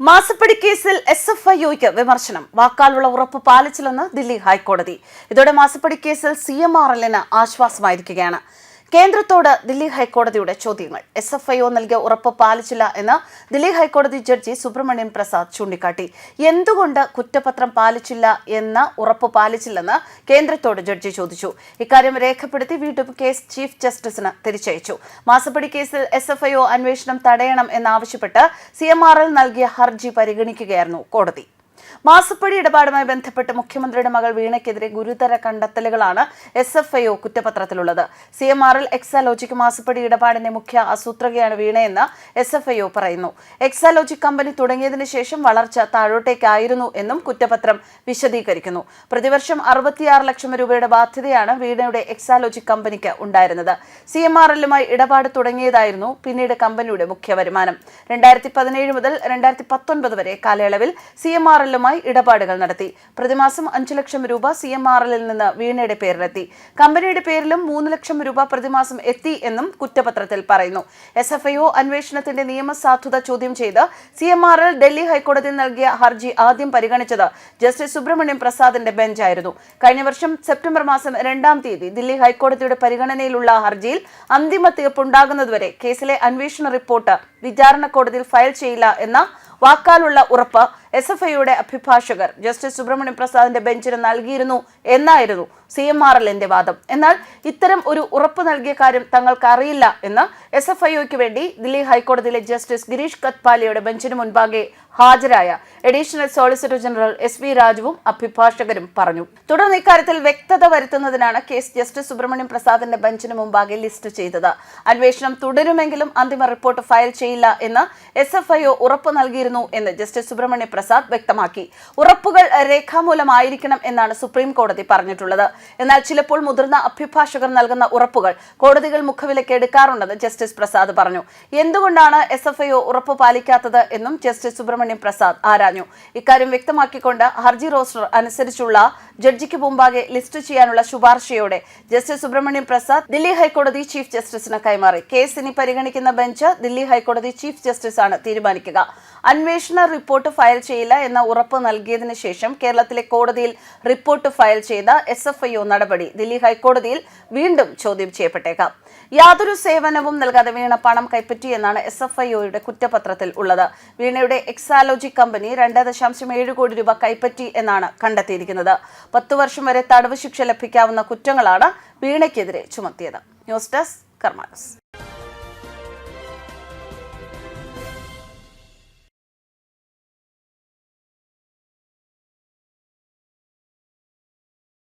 മാസപ്പടി കേസിൽ S F ഐഒയ്ക്ക് വിമർശനം. വാക്കാലുള്ള ഉറപ്പ് പാലിച്ചില്ലെന്ന് ദില്ലി ഹൈക്കോടതി. ഇതോടെ മാസപ്പടി കേസിൽ സി എം ആർ എല്ലിന് ആശ്വാസമായിരിക്കുകയാണ്. കേന്ദ്രത്തോട് ദില്ലി ഹൈക്കോടതിയുടെ ചോദ്യങ്ങൾ. എസ് എഫ് ഐ ഒ നൽകിയ ഉറപ്പ് പാലിച്ചില്ല എന്ന് ദില്ലി ഹൈക്കോടതി ജഡ്ജി സുബ്രഹ്മണ്യം പ്രസാദ് ചൂണ്ടിക്കാട്ടി. എന്തുകൊണ്ട് കുറ്റപത്രം പാലിച്ചില്ല എന്ന ഉറപ്പ് പാലിച്ചില്ലെന്ന് കേന്ദ്രത്തോട് ജഡ്ജി ചോദിച്ചു. ഇക്കാര്യം രേഖപ്പെടുത്തി വീണ്ടും കേസ് ചീഫ് ജസ്റ്റിസിന് തിരിച്ചയച്ചു. മാസപ്പടി കേസിൽ എസ് എഫ് ഐ ഒ അന്വേഷണം തടയണം എന്നാവശ്യപ്പെട്ട് സി എം ആർ എൽ നൽകിയ ഹർജി പരിഗണിക്കുകയായിരുന്നു കോടതി. മാസപ്പടി ഇടപാടുമായി ബന്ധപ്പെട്ട് മുഖ്യമന്ത്രിയുടെ മകൾ വീണയ്ക്കെതിരെ ഗുരുതര കണ്ടെത്തലുകളാണ് S F I O കുറ്റപത്രത്തിലുള്ളത്. C M R L Exalogic മാസപ്പടി ഇടപാടിന്റെ മുഖ്യ ആസൂത്രകയാണ് വീണയെന്ന് എസ് എഫ് ഐ ഒ പറയുന്നു. എക്സാലോജിക് കമ്പനി തുടങ്ങിയതിനു ശേഷം വളർച്ച താഴോട്ടേക്കായിരുന്നു എന്നും കുറ്റപത്രം വിശദീകരിക്കുന്നു. പ്രതിവർഷം അറുപത്തിയാറ് ലക്ഷം രൂപയുടെ ബാധ്യതയാണ് വീണയുടെ എക്സാലോജിക് കമ്പനിക്ക് ഉണ്ടായിരുന്നത്. സി എം ആർ എല്ലുമായി ഇടപാട് തുടങ്ങിയതായിരുന്നു പിന്നീട് കമ്പനിയുടെ മുഖ്യ വരുമാനം. രണ്ടായിരത്തി പതിനേഴ് മുതൽ രണ്ടായിരത്തി പത്തൊൻപത് വരെ കാലയളവിൽ സി എം ആർ എല്ലുമായി ഇടപാടുകൾ നടത്തി. പ്രതിമാസം അഞ്ചു ലക്ഷം രൂപ സി എം ആർ എല്ലിൽ നിന്ന് വീണയുടെ പേരിലെത്തി. കമ്പനിയുടെ പേരിലും മൂന്ന് ലക്ഷം രൂപ പ്രതിമാസം എത്തി എന്നും കുറ്റപത്രത്തിൽ പറയുന്നു. എസ് എഫ് ഐ ഒ അന്വേഷണത്തിന്റെ നിയമസാധുത ചോദ്യം ചെയ്ത് C M R L Delhi ഹൈക്കോടതിയിൽ നൽകിയ ഹർജി ആദ്യം പരിഗണിച്ചത് ജസ്റ്റിസ് സുബ്രഹ്മണ്യം പ്രസാദിന്റെ ബെഞ്ചായിരുന്നു. കഴിഞ്ഞ വർഷം സെപ്റ്റംബർ മാസം രണ്ടാം തീയതി ദില്ലി ഹൈക്കോടതിയുടെ പരിഗണനയിലുള്ള ഹർജിയിൽ അന്തിമ തീർപ്പുണ്ടാകുന്നതുവരെ കേസിലെ അന്വേഷണ റിപ്പോർട്ട് വിചാരണ കോടതിയിൽ ഫയൽ ചെയ്യില്ല എന്ന വാക്കാലുള്ള ഉറപ്പ് എസ് എഫ് ഐയുടെ അഭിഭാഷകർ ജസ്റ്റിസ് സുബ്രഹ്മണ്യം പ്രസാദിന്റെ ബെഞ്ചിന് നൽകിയിരുന്നു എന്നായിരുന്നു സി എം ആർ എല്ലിന്റെ വാദം. എന്നാൽ ഇത്തരം ഒരു ഉറപ്പ് നൽകിയ കാര്യം തങ്ങൾക്ക് അറിയില്ല എന്ന് എസ് എഫ് ഐഒയ്ക്ക് വേണ്ടി ദില്ലി ഹൈക്കോടതിയിലെ ജസ്റ്റിസ് ഗിരീഷ് കത്പാലിയുടെ ബെഞ്ചിന് മുൻപാകെ ഹാജരായ additional solicitor general S V രാജുവും അഭിഭാഷകരും പറഞ്ഞു. തുടർന്ന് ഇക്കാര്യത്തിൽ വ്യക്തത വരുത്തുന്നതിനാണ് കേസ് ജസ്റ്റിസ് സുബ്രഹ്മണ്യം പ്രസാദിന്റെ ബെഞ്ചിന് മുമ്പാകെ ലിസ്റ്റ് ചെയ്തത്. അന്വേഷണം തുടരുമെങ്കിലും അന്തിമ റിപ്പോർട്ട് ഫയൽ ചെയ്യില്ല എന്ന് എസ് എഫ് ഐ ഉറപ്പ് നൽകിയിരുന്നു എന്ന് ജസ്റ്റിസ് സുബ്രഹ്മണ്യ പ്രസാദ് വ്യക്തമാക്കി. ഉറപ്പുകൾ രേഖാമൂലമായിരിക്കണം എന്നാണ് സുപ്രീം കോടതി പറഞ്ഞിട്ടുള്ളത്. എന്നാൽ ചിലപ്പോൾ മുതിർന്ന അഭിഭാഷകർ നൽകുന്ന ഉറപ്പുകൾ കോടതികൾ മുഖവിലയ്ക്ക് എടുക്കാറുണ്ടെന്ന് ജസ്റ്റിസ് പ്രസാദ് പറഞ്ഞു. എന്തുകൊണ്ടാണ് എസ് എഫ് ഉറപ്പ് പാലിക്കാത്തത് എന്നും ജസ്റ്റിസ് സുബ്രഹ്മണ്യം പ്രസാദ് ആരാഞ്ഞു. ഇക്കാര്യം വ്യക്തമാക്കിക്കൊണ്ട് ഹർജി റോസ്റ്റർ അനുസരിച്ചുള്ള ജഡ്ജിക്ക് മുമ്പാകെ ലിസ്റ്റ് ചെയ്യാനുള്ള ശുപാർശയോടെ ജസ്റ്റിസ് സുബ്രഹ്മണ്യം പ്രസാദ് ദില്ലി ഹൈക്കോടതി ചീഫ് ജസ്റ്റിസിന് കൈമാറി. കേസ് ഇനി പരിഗണിക്കുന്ന ബെഞ്ച് ദില്ലി ഹൈക്കോടതി ചീഫ് ജസ്റ്റിസ് ആണ് തീരുമാനിക്കുക. അന്വേഷണ റിപ്പോർട്ട് ഫയൽ ചെയ്യില്ല എന്ന ഉറപ്പ് നൽകിയതിന് ശേഷം കേരളത്തിലെ കോടതിയിൽ റിപ്പോർട്ട് ഫയൽ ചെയ്ത എസ് എഫ് ഐ ഒ നടപടി ദില്ലി ഹൈക്കോടതിയിൽ വീണ്ടും ചോദ്യം ചെയ്യപ്പെട്ടേക്കാം. യാതൊരു സേവനവും നൽകാതെ വീണ പണം കൈപ്പറ്റി എന്നാണ് എസ് എഫ് ഐ ഒയുടെ കുറ്റപത്രത്തിൽ ഉള്ളത്. വീണയുടെ എക്സാലോജി കമ്പനി രണ്ട് ദശാംശം ഏഴ് കോടി രൂപ കൈപ്പറ്റി എന്നാണ് കണ്ടെത്തിയിരിക്കുന്നത്. പത്തു വർഷം വരെ തടവ് ശിക്ഷ ലഭിക്കാവുന്ന കുറ്റങ്ങളാണ് വീണയ്ക്കെതിരെ ചുമത്തിയത്. News desk കർമാനസ്.